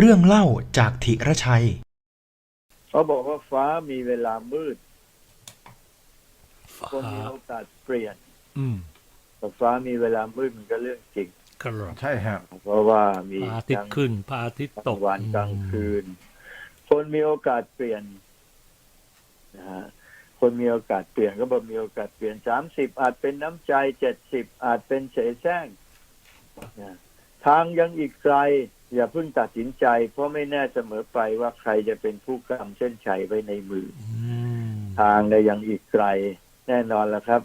เรื่องเล่าจากธิรชัย เขาบอกว่าฟ้ามีเวลามืดฟ้าคนมีโอกาสเปลี่ยน อืมแต่ฟ้ามีเวลามืดมันก็เรื่องจริง ครับใช่ฮะเพราะว่ามีพระอาทิตย์ขึ้นพระอาทิตย์กตลางกวันกลางคืน คนมีโอกาสเปลี่ยนนะฮะคนมีโอกาสเปลี่ยนก็บอกมีโอกาสเปลี่ยนสามสิบอาจเป็นน้ำใจเจ็ดสิบอาจเป็นเสแสร้งนะทางยังอีกไกล อย่าเพิ่งตัดสินใจ เพราะไม่แน่เสมอไปว่าใครจะเป็นผู้กำเส้นชัยไว้ในมืออืมทางเนี่ยยังอีกไกล แน่นอนแล้วครับ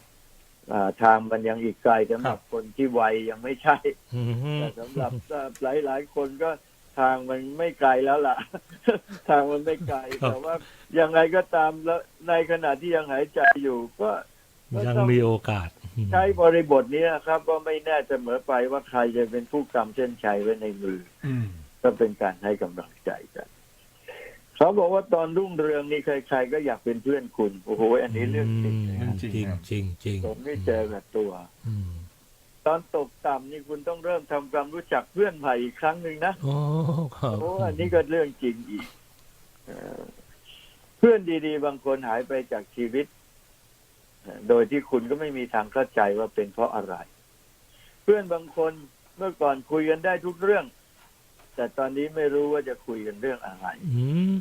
อ่าทางมันยังอีกไกลสำหรับคนที่วัยยังไม่ใช่อืมแต่สำหรับหลายหลายๆคนก็ทางมันไม่ไกลแล้วล่ะ ทางมันไม่ไกลแต่ว่ายังไงก็ตามแล้วในขณะที่ยังหายใจอยู่ก็ยังมีโอกาส ใช้บริบทนี้นะครับ ว่าไม่แน่เสมอไปว่าใครจะเป็นผู้กำเส้นชัยไว้ในมืออืมก็เป็นการให้กำลังใจกันเขาบอกว่าตอนรุ่งเรืองนี่ใครๆก็อยากเป็นเพื่อนคุณโอ้โหอันนี้เรื่องจริงนะอืมจริงจริงจริงผมไม่เจอกับตัวอืมตอนตกต่ำนี่คุณต้องเริ่มทำความรู้จักเพื่อนใหม่อีกครั้งหนึ่งนะโอ้ครับโอ้อันนี้ก็เรื่องจริงอีกเอ่อเพื่อนดี ๆ บางคนหายไปจากชีวิต โดยที่คุณก็ไม่มีทางเข้าใจว่าเป็นเพราะอะไร เพื่อนบางคนเมื่อก่อนคุยกันได้ทุกเรื่อง แต่ตอนนี้ไม่รู้ว่าจะคุยกันเรื่องอะไรอืม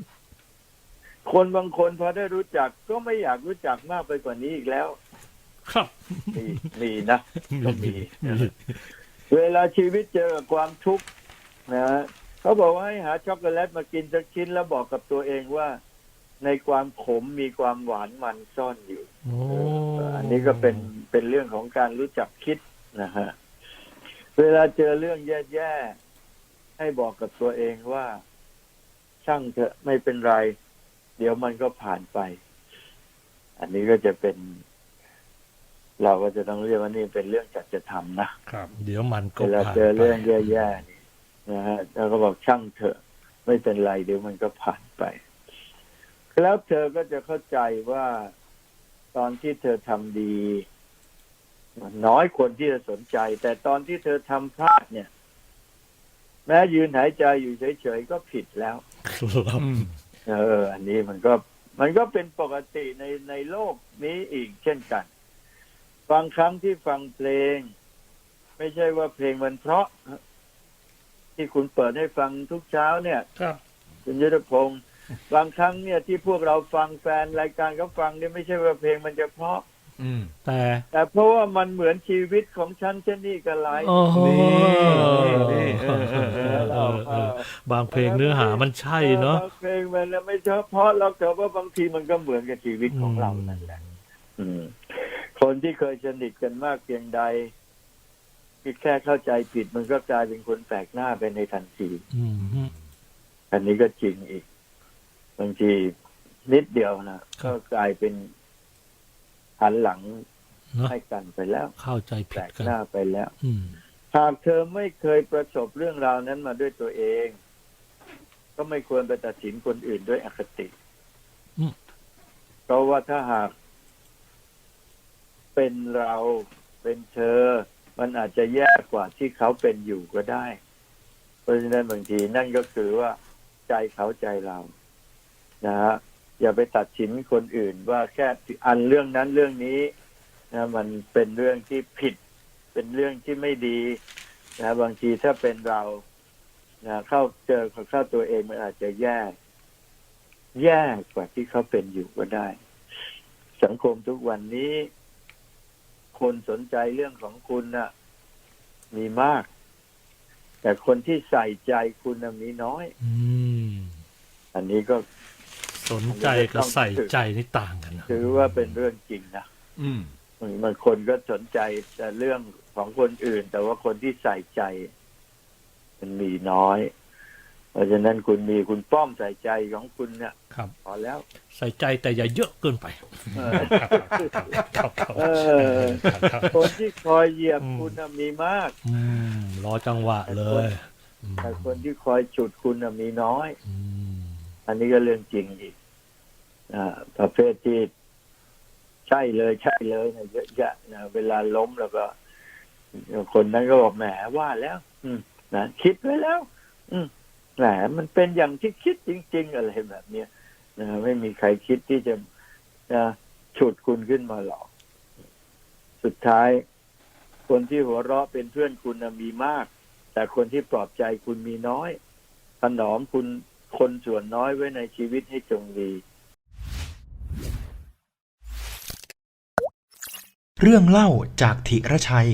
คนบางคนพอได้รู้จักก็ไม่อยากรู้จักมากไปกว่านี้อีกแล้ว ครับ มีมีนะก็มี เวลาชีวิตเจอกับความทุกข์นะฮะเขาบอกว่าให้หาช็อกโกแลตมากินสักชิ้นแล้วบอกกับตัวเองว่าในความขมมีความหวานมันซ่อนอยู่ โอ้อั นนี้ก็เป็นเป็นเรื่องของการรู้จักคิดนะฮะ เวลาเจอเรื่องแย่ๆ ให้บอกกับตัวเองว่า ช่างเถอะไม่เป็นไร เดี๋ยวมันก็ผ่านไป อันนี้ก็จะเป็น เราก็จะต้องเรียกว่านี่เป็นเรื่องจัดจะทำนะครับ เดี๋ยวมันก็เวลาผ่านเจอไปเรื่องแย่ๆนี่นะฮะแล้วก็บอกช่างเถอะ ไม่เป็นไร เดี๋ยวมันก็ผ่านไป แล้วเธอก็จะเข้าใจว่า ตอนที่เธอทำดี น้อยคนที่จะสนใจ แต่ตอนที่เธอทำพลาดเนี่ย แม้ยืนหายใจอยู่เฉยๆก็ผิดแล้วครับอืมเออ อันนี้มันก็ มันก็เป็นปกติในในโลกนี้อีกเช่นกันบางครั้งที่ฟังเพลง ไม่ใช่ว่าเพลงมันเพราะ ที่คุณเปิดให้ฟังทุกเช้าเนี่ย ครับ คุณยุทธพงศ์ บางครั้งเนี่ยที่พวกเราฟังแฟนรายการเขาฟังเนี่ยไม่ใช่ว่าเพลงมันจะเพราะ อืม แต่แต่เพราะว่ามันเหมือนชีวิตของฉันเช่นนี้กันหลายโอ้โหนี่เออเออเออเออเออบางเพลงเนื้อหามันใช่เนาะบงเพลงมันน่ะไม่เฉพาะเราแต่ว่าบางทีมันก็เหมือนกับชีวิตของเรานั่นแหละอืม คนที่เคยสนิทกันมากเพียงใดที่แค่เข้าใจผิดมันก็กลายเป็นคนแปลกหน้าไปในทันทีอืมอันนี้ก็จริงอีก บางทีนิดเดียวนะครัก็บกลายเป็นหันหลังเนาะให้กันไปแล้ว เข้าใจแปผิลดกกัน หน้าไปแล้ว อืม หากเธอไม่เคยประสบเรื่องราวนั้นมาด้วยตัวเอง ก็ไม่ควรไปตัดสินคนอื่นด้วยอคติอืม เพราะว่าถ้าหาก เป็นเราเป็นเธอ มันอาจจะแย่กว่าที่เขาเป็นอยู่ก็ได้ เพราะฉะนั้นบางทีนั่นก็คือว่า ใจเขาใจเรา นะฮะอย่าไปตัดสินคนอื่นว่าแค่อันเรื่องนั้นเรื่องนี้นะมันเป็นเรื่องที่ผิด เป็นเรื่องที่ไม่ดีนะบางทีถ้าเป็นเรานะเข้าเจอเข้าตัวเองมันอาจจะแย่ แย่กว่าที่เขาเป็นอยู่ก็ได้ สังคมทุกวันนี้ คนสนใจเรื่องของคุณน่ะ มีมาก แต่คนที่ใส่ใจคุณน่ะมีน้อยอืมอันนี้ก็ สนใจกับใส่ใจนี่ต่างกันนะถือว่าเป็นเรื่องจริงนะอืมบางคนก็สนใจแต่เรื่องของคนอื่น แต่ว่าคนที่ใส่ใจ มันมีน้อย เพราะฉะนั้นคุณมีคุณป้อมใส่ใจของคุณเนี่ยครับพอแล้ว ใส่ใจแต่อย่าเยอะเกินไปเออครับครับเออคนที่คอยเหยียบคุณน่ะมีมากอืมรอจังหวะเลยอืมแต่คนที่คอยฉุดคุณน่ะมีน้อยอืมอันนี้ก็เรื่องจริงอีกอ่า ประเภทที่ใช่เลยใช่เลยนะเยอะแยะนะเวลาล้มแล้วก็ คนนั้นก็บอกแหมว่าแล้ว อืมนะคิดไว้แล้ว อืมแหมมันเป็นอย่างที่คิดจริง ๆ อะไรแบบเนี้ยนะไม่มีใครคิดที่จะนะฉุดคุณขึ้นมาหรอก สุดท้าย คนที่หัวเราะเป็นเพื่อนคุณมีมาก แต่คนที่ปลอบใจคุณมีน้อยถนอมคุณคนส่วนน้อยไว้ในชีวิตให้จงดี เรื่องเล่าจากธิรชัย